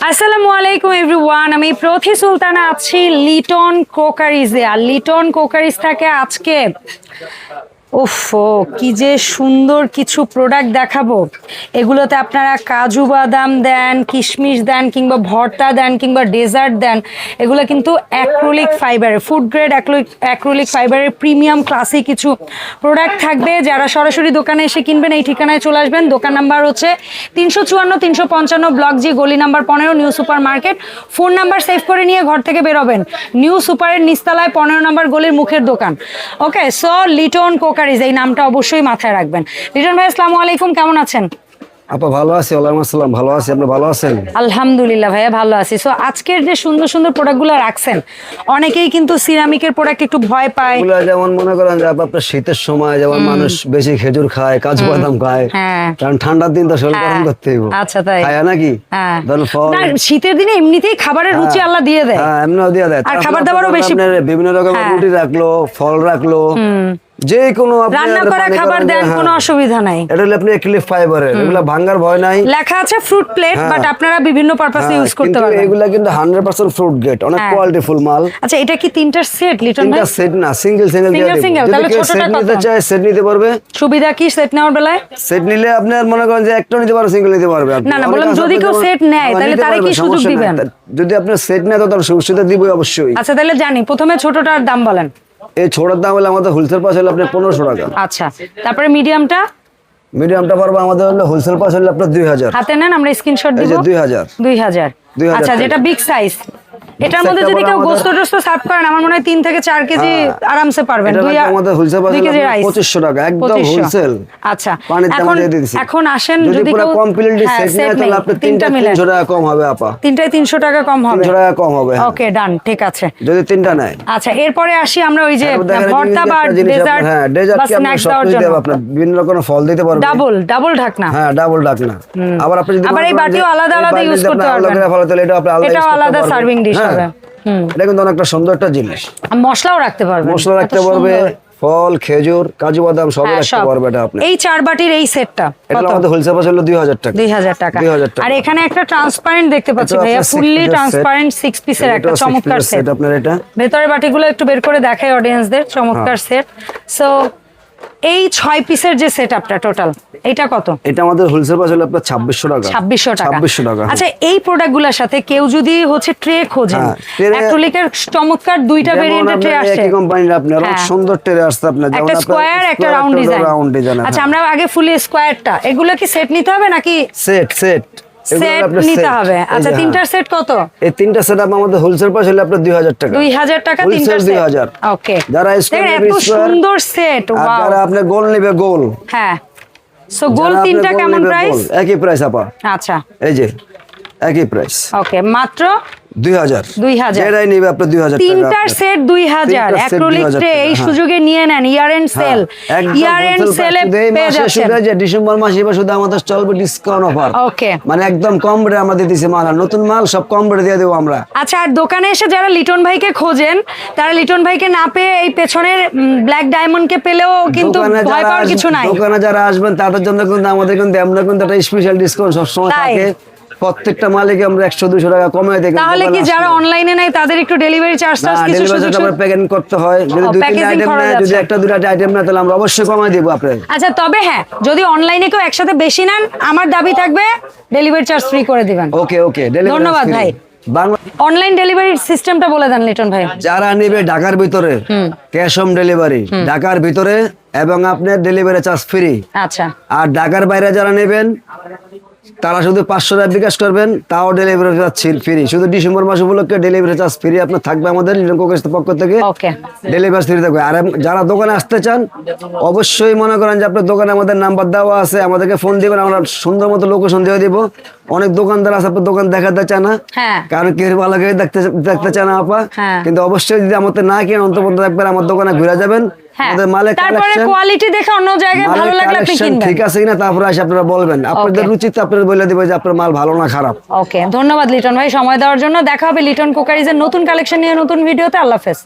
আসসালামু আলাইকুম এভরিওয়ান আমি প্রথি সুলতানা আছি লিটন কোকারিজে। আর লিটন কোকারিজ থাকে আজকে উফ কি যে সুন্দর কিছু প্রোডাক্ট দেখাবো। এগুলোতে আপনারা কাজু বাদাম দেন, কিশমিশ দেন, কিংবা ভর্তা দেন, কিংবা ডেজার্ট দেন, এগুলো কিন্তু অ্যাক্রোলিক ফাইবারের ফুড গ্রেড অ্যাক্রোলিক ফাইবারের প্রিমিয়াম ক্লাসে কিছু প্রোডাক্ট থাকবে। যারা সরাসরি দোকানে এসে কিনবেন, এই ঠিকানায় চলে আসবেন। দোকান নাম্বার হচ্ছে তিনশো চুয়ান্ন, তিনশো পঞ্চান্ন ব্লক জি গলি নাম্বার পনেরো, new super market. Phone number save করে নিয়ে ঘর থেকে বেরোবেন। নিউ সুপারের নিস্তালায় পনেরো নাম্বার গলির মুখের দোকান। ওকে সো লিটন কোকারিজ এই নামটা অবশ্যই মাথায় রাখবেন। রিটন ভাই আসসালামু আলাইকুম কেমন আছেন? আপা ভালো আছি ওয়ালাইকুম আসসালাম ভালো আছি আপনি ভালো আছেন? আলহামদুলিল্লাহ ভাইয়া ভালো আছি। সো আজকের যে সুন্দর সুন্দর প্রোডাক্টগুলো রাখছেন অনেকেই কিন্তু সিরামিকের প্রোডাক্ট একটু ভয় পায়। এগুলা যেমন মনে করেন যে আপা আপনার শীতের সময় যেমন মানুষ বেশি খেজুর খায় কাজু বাদাম খায় হ্যাঁ। কারণ ঠান্ডার দিন তো শরীর গরম হ্যাঁ। করতে হইব। আচ্ছা, তাই। খায় নাকি? হ্যাঁ। না, শীতের দিনে এমনিতেই খাবারের রুচি আল্লাহ দিয়ে দেয়। হ্যাঁ এমনিও দিয়ে দেয়। আর খাবার দাবারও বেশি- বিভিন্ন রকমের। রুটি রাখল ফল রাখল। যে কোনো রান্না করা খাবার দেন হ্যাঁ, কোনো অসুবিধা নাই। এটা হলো আপনি ফাইবারের এগুলা ভাঙ্গার ভয় নাই। লেখা আছে ফ্রুট প্লেট হ্যাঁ। বাট আপনারা বিভিন্ন পারপাসে হ্যাঁ, ইউজ করতে কিন্তু পারবেন। এগুলা কিন্তু হান্ড্রেড পার্সেন্ট ফ্রুট গেট অনেক হ্যাঁ। কোয়ালিটি ফুল মাল। আচ্ছা এটা কি তিনটার সেট লিটন ভাই? তিনটা সেট না সিঙ্গেল সিঙ্গেল দিয়ে Single, দেব। তাহলে ছোটটা সেট নিতে কত? চায় সেট নিতে পারবে। সুবিধা কি সেট নেওয়ার বেলায়? সেট নিলে আপনার মনে করেন যে একটা নিতে পারো সিঙ্গেল নিতে পারবে। আপনি। না, না, বললাম যদি কেউ set নেয়, হ্যাঁ, তাহলে তারে কি পারবে, সুযোগ দিবেন? যদি আপনার সেট নেয় তো তার সুবিধা দিবই অবশ্যই। আচ্ছা তাহলে জানি প্রথমে ছোটটার দাম বলেন। এই ছোড়ার দাম হলো আমাদের হোলসেল পাস হলে আপনার পনেরোশো টাকা। আচ্ছা তারপরে মিডিয়ামটা মিডিয়ামটা পারব আমাদের হলো হোলসেল পাস হলে আপনার দুই হাজার। হাতে নেন আমরা স্ক্রিনশট দিই দিব। দুই হাজার। দুই হাজার। 2000 আচ্ছা যেটা বিগ সাইজ এটার মধ্যে যদি কেউ গোস্ত টোস্ত সার্ভ করেন আমার মনে হয় তিন থেকে চার কেজি হ্যাঁ। আরামসে পারবেন। আমাদের কেজি রাইস 2500 টাকা, একদম 2500 wholesale। আচ্ছা এখন এখন আসেন যদি যদি পুরো কমপ্লিটলি হ্যাঁ, সেট নেয় তাহলে আপনার তিনটা তিনশো টাকা কম হবে আপা। তিনটায় তিনশো টাকা কম হবে। তিনশো টাকা কম হবে হ্যাঁ। ওকে ডান ঠিক আছে। যদি তিনটা নেয়। আচ্ছা এরপরে আসি আমরা ওই যে ভর্তা বা ডেজার্ট হ্যাঁ ডেজার্ট কি আপনার সব কিছু জন্য। দেবে বিভিন্ন রকমের ফল দিতে পারবে। ডাবল ডাবল ঢাকনা। হ্যাঁ ডাবল ডাক না আবার আপনি যদি আবার এই বাটিও আলাদা আলাদা করতে আলাদা পারবেন। এটা এটাও dish হ্যাঁ। হবে। এটা কিন্তু অনেকটা সুন্দর একটা জিনিস। মশলাও রাখতে পারবেন। মশলা রাখতে পারবে ফল খেজুর কাজু বাদাম হ্যাঁ, রাখতে পারবে এটা আপনি। এই চার বাটির এই সেটটা এটা আমাদের হোলসেল পাশে হলো দুই হাজার টাকা। দুই হাজার টাকা। 2000 টাকা। আর এখানে একটা ট্রান্সপারেন্ট দেখতে পাচ্ছি ভাইয়া ফুললি ট্রান্সপারেন্ট সিক্স পিসের একটা চমৎকার সেট আপনার এটা। ভেতরের বাটিগুলো একটু বের করে দেখাই অডিয়েন্সদের চমৎকার হ্যাঁ। সেট সো এই ছয় পিসের যে সেট আপটা টোটাল এটা কত? এটা আমাদের হোলসেল হলো আপনার ছাব্বিশশো টাকা। ছাব্বিশশো টাকা। ছাব্বিশশো টাকা। হ্যাঁ। আচ্ছা এই প্রোডাক্টগুলোর সাথে কেউ যদি হচ্ছে ট্রে খোঁজেন হ্যাঁ, অ্যাক্রিলিকের চমৎকার দুইটা ভেরিয়েন্টের ট্রে আসছে। একই কোম্পানির আপনার অনেক হ্যাঁ। সুন্দর ট্রে আসছে আপনার যেমন একটা আপনার একটা রাউন্ড একটা ডিজাইন রাউন্ড ডিজাইন আচ্ছা আমরা আগে ফুলি স্কোয়ারটা এগুলো কি সেট নিতে হবে নাকি? সেট সেট সেট নিতে হবে। আচ্ছা তিনটার সেট কত? এই তিনটা সেট আমাদের হোলসেল প্রাইস হলে আপনার দুই হাজার টাকা। দুই হাজার টাকা তিনটার সেট 2000 ওকে যারা square এত সুন্দর সেট ওয়াও যারা আপনি গোল নেবে গোল হ্যাঁ। সো গোল তিনটা কেমন প্রাইস একই প্রাইস আপা। আচ্ছা। এই যে একই প্রাইস ওকে মাত্র দুই হাজার। 2000 যেটাই নিবে আপনার দুই হাজার তিনটার সেট দুই হাজার। অ্যাক্রোলিক ট্রে এই হ্যাঁ। সুযোগে নিয়ে নেন year end sale year end সেলে পেয়ে যাচ্ছেন। যে ডিসেম্বর মাসে এবার শুধু আমাদের চলবে ডিসকাউন্ট অফার ওকে মানে একদম কম রেটে আমরা দিতেছি মাল আর নতুন মাল সব কম রেটে দিয়ে দেবো আমরা। আচ্ছা আর দোকানে এসে যারা লিটন ভাইকে খোঁজেন তারা লিটন ভাইকে না পেয়ে এই পেছনের ব্ল্যাক ডায়মন্ডকে পেলেও কিন্তু ভয় যারা পাওয়ার কিছু নাই। দোকানে যারা আসবেন তাদের জন্য কিন্তু আমাদের কিন্তু আমরা কিন্তু একটা স্পেশাল ডিসকাউন্ট সবসময় থাকে। প্রত্যেকটা মালিকে আমরা একশো দুশো টাকা কমে দেখি তাহলে কি যারা অনলাইনে নাই তাদের একটু ডেলিভারি চার্জ টার্জ কিছু সুযোগ আমরা করতে হয়। যদি দুই আইটেম যদি একটা দুটো আইটেম নেয় তাহলে আমরা অবশ্যই কমাই দিব আপনার আচ্ছা তবে হ্যাঁ যদি অনলাইনে কেউ একসাথে বেশি নেন আমার দাবি থাকবে ডেলিভারি চার্জ ফ্রি করে দিবেন। ওকে ওকে ধন্যবাদ ভাই। অনলাইন ডেলিভারির সিস্টেমটা বলে দেন লিটন ভাই। যারা নেবে ঢাকার ভিতরে ক্যাশ অন ডেলিভারি ঢাকার ভিতরে এবং আপনার ডেলিভারি চার্জ ফ্রি আচ্ছা। আর ঢাকার বাইরে যারা নেবেন তারা শুধু পাঁচশো টাকা বিকাশ করবেন তাও ডেলিভারি চার্জ ফ্রি শুধু ডিসেম্বর মাস উপলক্ষে ডেলিভারি চার্জ ফ্রি আপনার থাকবে আমাদের পক্ষ থেকে। ডেলিভারি ফ্রি থাকবে। আর যারা দোকানে আসতে চান অবশ্যই মনে করেন যে আপনার দোকানে আমাদের নাম্বার দেওয়া আছে আমাদেরকে ফোন দিবেন আমরা সুন্দর মতো লোকেশন দিয়ে দিব। অনেক দোকানদার আছে আপনার দোকান দেখাতে চায় না। হ্যাঁ। কারণ কেউ ভালো করে দেখতে দেখতে চায় না আপা। হ্যাঁ। কিন্তু অবশ্যই যদি আমাদের না কেন অন্তর্বর্তী একবার আমার দোকানে ঘুরে যাবেন। আমাদের মালের তারপরে কোয়ালিটি দেখে অন্য জায়গায় ভালো লাগলে আপনি কিনবেন। ঠিক আছে কিনা তারপরে এসে আপনারা বলবেন। আপনাদের Okay. রুচিতে আপনারা বলে দিবে যে আপনার মাল ভালো না খারাপ। ওকে ধন্যবাদ লিটন ভাই সময় দেওয়ার জন্য। দেখা হবে লিটন কুকারিজের নতুন কালেকশন নিয়ে নতুন ভিডিওতে আল্লাহ হাফেজ।